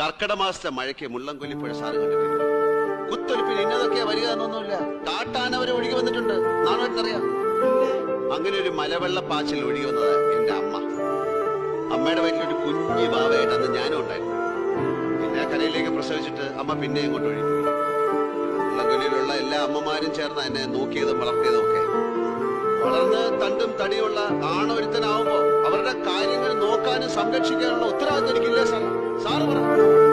കർക്കിട മാസത്തെ മഴയ്ക്ക് മുള്ളംകൊല്ലിപ്പുഴ സാറ് കണ്ടിട്ടില്ല? കുത്തൊലിപ്പിന് ഇന്നതൊക്കെയാ വരിക എന്നൊന്നുമില്ല. കാട്ടാന വരെ ഒഴുകി വന്നിട്ടുണ്ട്. നാണോട്ടറിയാം അങ്ങനെ ഒരു മലവെള്ള പാച്ചിൽ ഒഴുകി വന്നത് എന്റെ അമ്മ. അമ്മയുടെ വീട്ടിലൊരു കുഞ്ഞു ബാവയായിട്ട് അന്ന് ഞാനും ഉണ്ടായിരുന്നു. പിന്നെ കരയിലേക്ക് പ്രസവിച്ചിട്ട് അമ്മ പിന്നെ ഇങ്ങോട്ട് ഒഴുകി. മുള്ളംകൊല്ലിയിലുള്ള എല്ലാ അമ്മമാരും ചേർന്ന് എന്നെ നോക്കിയതും വളർത്തിയതും ഒക്കെ. വളർന്ന് തണ്ടും തടിയുള്ള കാര്യങ്ങൾ നോക്കാനും സംരക്ഷിക്കാനുള്ള ഉത്തരവാദിത്തം എനിക്കില്ലേ സാർ? സാറ് പറഞ്ഞു